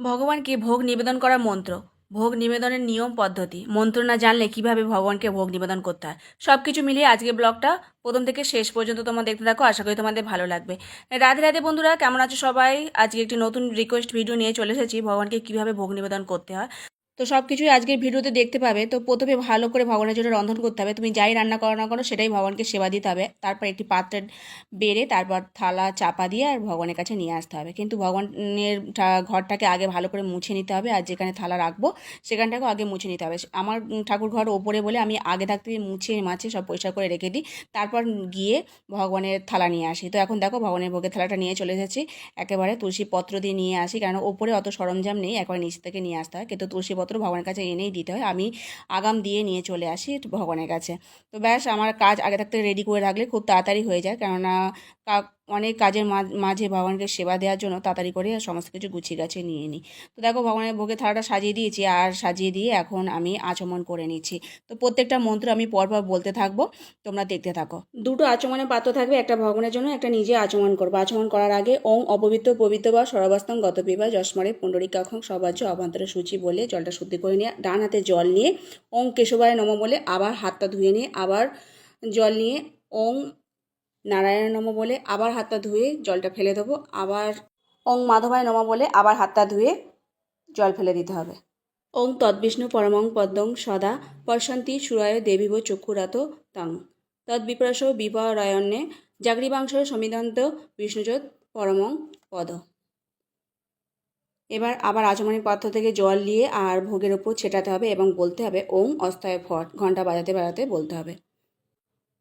ভগবানকে ভোগ নিবেদন করা মন্ত্র। ভোগ নিবেদনের নিয়ম, পদ্ধতি। মন্ত্র না জানলে কীভাবে ভগবানকে ভোগ নিবেদন করতে হয়? সব কিছু মিলিয়ে আজকে ব্লগটা প্রথম থেকে শেষ পর্যন্ত তোমার দেখতে থাকো। আশা করি তোমাদের ভালো লাগবে। রাধে রাধে বন্ধুরা, কেমন আছো সবাই? আজকে একটি নতুন রিকোয়েস্ট ভিডিও নিয়ে চলে এসেছি। ভগবানকে কীভাবে ভোগ নিবেদন করতে হয়? তো সব কিছুই আজকের ভিডিওতে দেখতে পাবে। তো প্রথমে ভালো করে ভগবানের জন্য রন্ধন করতে হবে। তুমি যাই রান্না করো না করো, সেটাই ভগবানকে সেবা দিতে হবে। তারপর একটি পাত্রে বেড়ে তারপর থালা, চাপা দিয়ে আর ভগবানের কাছে নিয়ে আসতে হবে। কিন্তু ভগবানের ঘরটাকে আগে ভালো করে মুছে নিতে হবে আর যেখানে থালা রাখব, সেখানটাকেও আগে মুছে নিতে হবে। আমার ঠাকুর ঘর ওপরে বলে আমি আগে থাকতে মুছে, মাছে সব পরিষ্কার করে রেখে দিই। তারপর গিয়ে ভগবানের থালা নিয়ে আসি। তো এখন দেখো ভগবানের ভোগের থালাটা নিয়ে চলে এসেছি। একেবারে তুলসী পত্র দিয়ে নিয়ে আসি। কারণ ওপরে অত সরঞ্জাম নেই, একবার নিচ থেকে নিয়ে আসতে হয়। কিন্তু তুলসী ভগবানের কাছে এনেই দিতে হয়। আমি আগাম দিয়ে নিয়ে চলে আসি ভগবানের কাছে। তো ব্যাস, আমার কাজ আগে থাকতে রেডি করে রাখলে খুব তাড়াতাড়ি হয়ে যায়। কেননা অনেক কাজের মাঝ- ভগবানকে সেবা দেওয়ার জন্য তাড়াতাড়ি করে সমস্ত কিছু গুছিয়ে গাছিয়ে নিয়ে নিই তো দেখো ভগবানের ভোগের থালাটা সাজিয়ে দিয়েছি আর সাজিয়ে দিয়ে এখন আমি আচমন করে নিচ্ছি। তো প্রত্যেকটা মন্ত্র আমি পরপর বলতে থাকব, তোমরা দেখতে থাকো। দুটো আচমনের পাত্র থাকবে, একটা ভগবানের জন্য, একটা নিজে আচমন করব। আচমন করার আগে ওং অপবিত্র পবিত্র বা সরবাস্তং গত বিবাহ যশমারে পুণ্ডরিকাক্ষং সবাজ্য অবান্তর সূচি বলে জলটা শুদ্ধি করে নিয়ে ডান হাতে জল নিয়ে ওং কেশবায় নম বলে আবার হাতটা ধুয়ে নিয়ে আবার জল নিয়ে ওং নারায়ণ নম বলে আবার হাতটা ধুয়ে জলটা ফেলে দেবো। আবার ওং মাধবায় নম বলে আবার হাতটা ধুয়ে জল ফেলে দিতে হবে। ওং তদ্বিষ্ণু পরমং পদ্মং সদা পশ্যন্তি সুরায় দেবীব চক্ষুরাত তাং। তদ্বিপ্রাস বিপরায়ণে জাগরিবাংশ সমিদন্ত বিষ্ণুজোৎ পরমং পদ। এবার আবার আচমনি পাত্র থেকে জল নিয়ে আর ভোগের ওপর ছেটাতে হবে এবং বলতে হবে, ওং অস্তায় ফট ঘণ্টা বাজাতে বাজাতে বলতে হবে।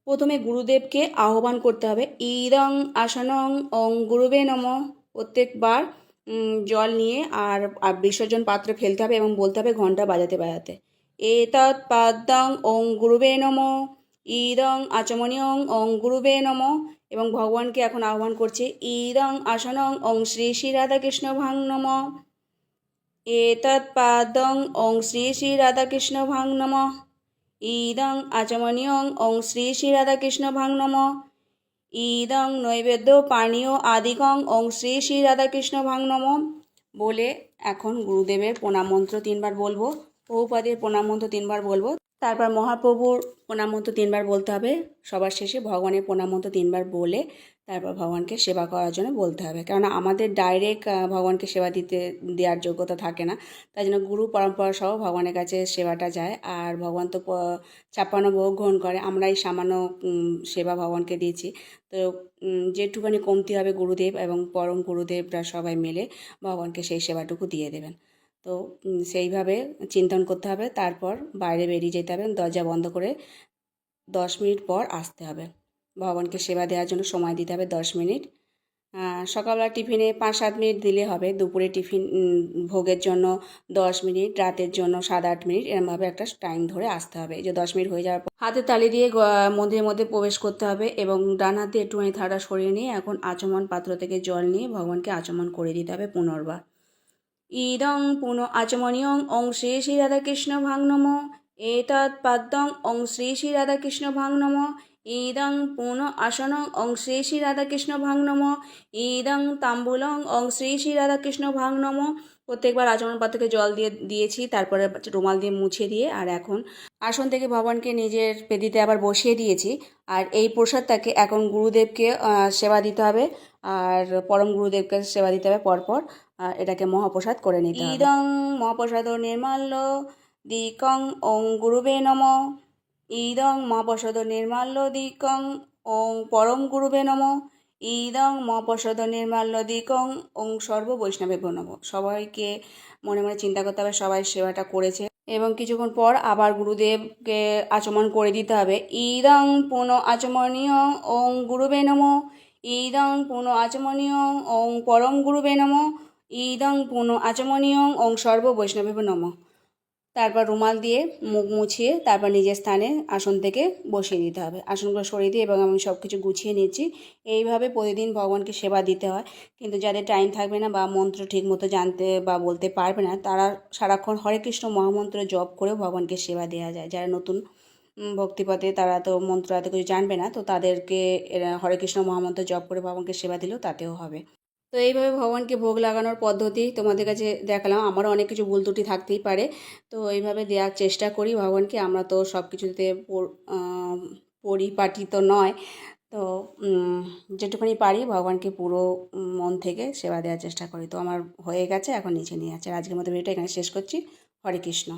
প্রথমে গুরুদেবকে আহ্বান করতে হবে। ইদং আসনং ওং গুরুবে নম। প্রত্যেকবার জল নিয়ে আর বিসর্জন পাত্রে ফেলতে হবে এবং বলতে হবে ঘণ্টা বাজাতে বাজাতে। এতৎ পাদ্যং ওং গুরুবে নম। ইদং আচমনিয়ং অং গুরুবে নম। এবং ভগবানকে এখন আহ্বান করছে, ইদং আসনং ওং শ্রী শ্রী রাধাকৃষ্ণ ভাং নম। এতৎ পাদং ওং শ্রী শ্রী রাধাকৃষ্ণ ভাং নম। ইদং আচমনিয়ং ওং শ্রী শ্রী রাধাকৃষ্ণ ভাং নম। ইদং নৈবেদ্য পানীয় আদিকং ওং শ্রী শ্রী রাধাকৃষ্ণ ভাং নম। বলে এখন গুরুদেবের প্রণাম মন্ত্র তিনবার বলব। বহুপাদের প্রণাম মন্ত্র তিনবার বলব। তারপর মহাপ্রভুর প্রণাম মন্ত্র তিনবার বলতে হবে। সবার শেষে ভগবানের প্রণাম মন্ত্র তিনবার বলে তারপর ভগবানকে সেবা করার জন্য বলতে হবে। কেননা আমাদের ডাইরেক্ট ভগবানকে সেবা দিতে দেওয়ার যোগ্যতা থাকে না। তাই জন্য গুরু পরম্পরা সহ ভগবানের কাছে সেবাটা যায়। আর ভগবান তো ছাপ্পান্ন ভোগ গ্রহণ করে। আমরা এই সামান্য সেবা ভগবানকে দিয়েছি। তো উম, যেটুখানি কমতি হবে গুরুদেব এবং পরম গুরুদেবরা সবাই মিলে ভগবানকে সেই সেবাটুকু দিয়ে দেবেন। তো সেইভাবে চিন্তন করতে হবে। তারপর বাইরে বেরিয়ে যেতে হবে। দরজা বন্ধ করে দশ মিনিট পর আসতে হবে। ভগবানকে সেবা দেওয়ার জন্য সময় দিতে হবে দশ মিনিট। সকালবেলা টিফিনে পাঁচ সাত মিনিট দিলে হবে। দুপুরে টিফিন ভোগের জন্য দশ মিনিট, রাতের জন্য সাত আট মিনিট, এরমভাবে একটা টাইম ধরে আসতে হবে। যে দশ মিনিট হয়ে যাওয়ার পর হাতে তালি দিয়ে মন্দিরের মধ্যে প্রবেশ করতে হবে এবং ডান হাতে একটুখানি থাড়া সরিয়ে নিয়ে এখন আচমন পাত্র থেকে জল নিয়ে ভগবানকে আচমন করে দিতে হবে পুনর্বার। ইদং পুন আচমনিয়ং ওং শ্রী শ্রী রাধাকৃষ্ণ ভাং নম। এতৎ পাদ্যং ওং শ্রী শ্রী রাধাকৃষ্ণ ভাং নম। ইদং পুন আসনং ওং শ্রী শ্রী রাধাকৃষ্ণ ভাং নম। ইদং তাম্বুলং ওং শ্রী শ্রী রাধাকৃষ্ণ ভাং নম। প্রত্যেকবার আচমন পাত্রকে জল দিয়ে দিয়েছি, তারপরে রুমাল দিয়ে মুছে দিয়ে, আর এখন আসন থেকে ভগবানকে নিজের পেদিতে আবার বসিয়ে দিয়েছি। আর এই প্রসাদটাকে এখন গুরুদেবকে সেবা দিতে হবে, আর পরম গুরুদেবকে সেবা দিতে হবে পরপর। এটাকে মহাপ্রসাদ করে নিতে ইদং মহাপ্রসাদ নির্মাল্য, দিকং ওং গুরুবে নম। ইদং মহাপ্রসাদ নির্মাল্য, দিকং ওং পরম গুরুবে নম। ইদং মহাপ্রসাদ নির্মাল্য, দিকং ওং সর্ব বৈষ্ণবে নম। সবাইকে মনে মনে চিন্তা করতে হবে, সবাই সেবাটা করেছে। এবং কিছুক্ষণ পর আবার গুরুদেবকে আচমন করে দিতে হবে। ইদং পুনঃ আচমনীয়, ওং গুরুবে নম। ইদং পুনঃ আচমনীয়, ওং পরম গুরুবে নম। ইদং পুনঃ আচমনীয় ওং সর্ব বৈষ্ণবে নম। তারপর রুমাল দিয়ে মুখ মুছিয়ে তারপর নিজের স্থানে আসন থেকে বসিয়ে দিতে হবে। আসনগুলো সরিয়ে দিয়ে এবং আমি সব কিছু গুছিয়ে নিচ্ছি। এইভাবে প্রতিদিন ভগবানকে সেবা দিতে হয়। কিন্তু যাদের টাইম থাকবে না বা মন্ত্র ঠিক মতো জানতে বা বলতে পারবে না, তারা সারাক্ষণ হরে কৃষ্ণ মহামন্ত্র জপ করেও ভগবানকে সেবা দেওয়া যায়। যারা নতুন ভক্তিপথে তারা তো মন্ত্র এত কিছু জানবে না, তো তাদেরকে এরা হরে কৃষ্ণ মহামন্ত্র জপ করে ভগবানকে সেবা দিলেও তাতেও হবে। তো এইভাবে ভগবানকে ভোগ লাগানোর পদ্ধতি তোমাদের কাছে দেখালাম। আমারও অনেক কিছু ভুল ত্রুটি থাকতেই পারে। তো এইভাবে দেওয়ার চেষ্টা করি ভগবানকে। আমরা তো সব কিছুতে পর- আম, পরিপাটি তো নয়। তো যেটুকুনি পারি ভগবানকে পুরো মন থেকে সেবা দেওয়ার চেষ্টা করি। তো আমার হয়ে গেছে এখন নিচে নিয়ে আছে আজকের মতো ভিডিওটা এখানে শেষ করছি। হরে কৃষ্ণ।